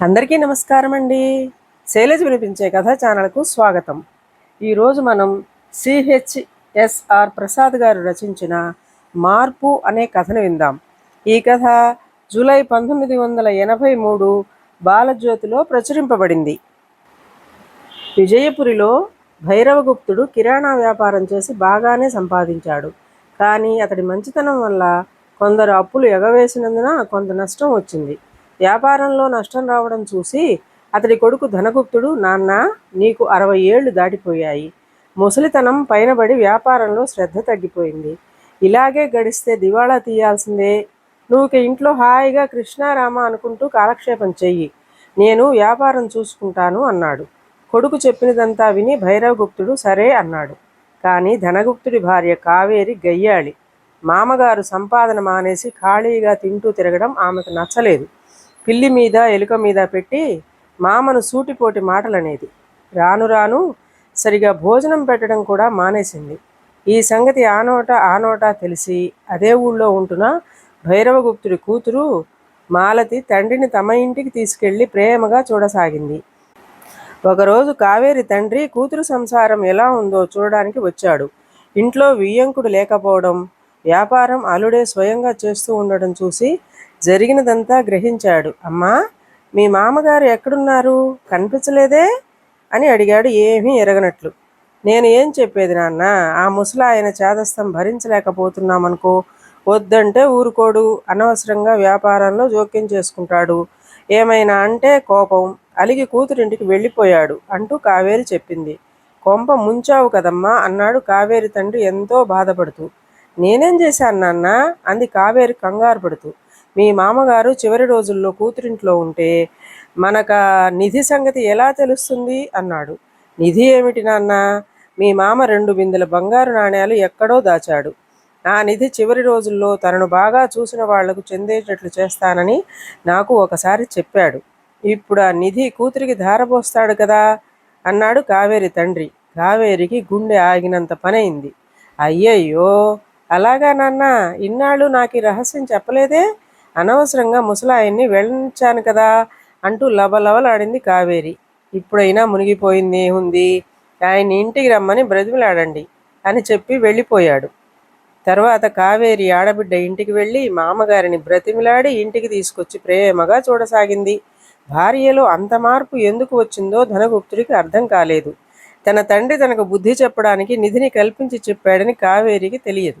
అందరికీ నమస్కారం అండి. శైలజ వినిపించే కథ ఛానల్కు స్వాగతం. ఈరోజు మనం సిహెచ్ఎస్ఆర్ ప్రసాద్ గారు రచించిన మార్పు అనే కథను విందాం. ఈ కథ జూలై పంతొమ్మిది వందల ఎనభై మూడు బాలజ్యోతిలో ప్రచురింపబడింది. విజయపురిలో భైరవగుప్తుడు కిరాణా వ్యాపారం చేసి బాగానే సంపాదించాడు. కానీ అతడి మంచితనం వల్ల కొందరు అప్పులు ఎగవేసినందున కొంత నష్టం వచ్చింది. వ్యాపారంలో నష్టం రావడం చూసి అతడి కొడుకు ధనగుప్తుడు నాన్న నీకు అరవై ఏళ్ళు దాటిపోయాయి. ముసలితనం పైనబడి వ్యాపారంలో శ్రద్ధ తగ్గిపోయింది. ఇలాగే గడిస్తే దివాళా తీయాల్సిందే. నువ్వు ఇక ఇంట్లో హాయిగా కృష్ణారామ అనుకుంటూ కాలక్షేపం చెయ్యి. నేను వ్యాపారం చూసుకుంటాను అన్నాడు. కొడుకు చెప్పినదంతా విని భైరవగుప్తుడు సరే అన్నాడు. కానీ ధనగుప్తుడి భార్య కావేరి గయ్యాళి. మామగారు సంపాదన మానేసి ఖాళీగా తింటూ తిరగడం ఆమెకు నచ్చలేదు. పిల్లి మీద ఎలుక మీద పెట్టి మామను సూటిపోటి మాటలనేది. రాను రాను సరిగా భోజనం పెట్టడం కూడా మానేసింది. ఈ సంగతి ఆనోట ఆనోటా తెలిసి అదే ఊళ్ళో ఉంటున్న భైరవగుప్తుడి కూతురు మాలతి తండ్రిని తమ ఇంటికి తీసుకెళ్ళి ప్రేమగా చూడసాగింది. ఒకరోజు కావేరి తండ్రి కూతురు సంసారం ఎలా ఉందో చూడడానికి వచ్చాడు. ఇంట్లో వియ్యంకుడు లేకపోవడం వ్యాపారం అల్లుడే స్వయంగా చేస్తూ ఉండడం చూసి జరిగినదంతా గ్రహించాడు. అమ్మా మీ మామగారు ఎక్కడున్నారు? కనిపించలేదే? అని అడిగాడు ఏమీ ఎరగనట్లు. నేను ఏం చెప్పేది నాన్న? ఆ ముసలాయన చేదస్తం భరించలేకపోతున్నామనుకో వద్దంటే ఊరుకోడు. అనవసరంగా వ్యాపారంలో జోక్యం చేసుకుంటాడు. ఏమైనా అంటే కోపం. అలిగి కూతురింటికి వెళ్ళిపోయాడు అంటూ కావేరి చెప్పింది. కొంప ముంచావు కదమ్మా అన్నాడు కావేరి తండ్రి ఎంతో బాధపడుతూ. నేనేం చేశాను నాన్న? అంది కావేరి కంగారు పడుతూ. మీ మామగారు చివరి రోజుల్లో కూతురింట్లో ఉంటే మనక నిధి సంగతి ఎలా తెలుస్తుంది? అన్నాడు. నిధి ఏమిటి నాన్న? మీ మామ రెండు బిందెల బంగారు నాణ్యాలు ఎక్కడో దాచాడు. ఆ నిధి చివరి రోజుల్లో తనను బాగా చూసిన వాళ్ళకు చెందేటట్లు చేస్తానని నాకు ఒకసారి చెప్పాడు. ఇప్పుడు ఆ నిధి కూతురికి ధారపోస్తాడు కదా? అన్నాడు కావేరి తండ్రి. కావేరికి గుండె ఆగినంత పనైంది అయ్యయ్యో! అలాగా నాన్న ఇన్నాళ్ళు నాకు ఈ రహస్యం చెప్పలేదే? అనవసరంగా ముసలాయన్ని వెళ్ళించాను కదా అంటూ లబలబలాడింది కావేరి. ఇప్పుడైనా మునిగిపోయింది ఉంది ఆయన ఇంటికి రమ్మని బ్రతిమలాడండి అని చెప్పి వెళ్ళిపోయాడు. తర్వాత కావేరి ఆడబిడ్డ ఇంటికి వెళ్ళి మామగారిని బ్రతిమిలాడి ఇంటికి తీసుకొచ్చి ప్రేమగా చూడసాగింది. భార్యలో అంత మార్పు ఎందుకు వచ్చిందో ధనగుప్తుడికి అర్థం కాలేదు. తన తండ్రి తనకు బుద్ధి చెప్పడానికి నిధిని కల్పించి చెప్పాడని కావేరికి తెలియదు.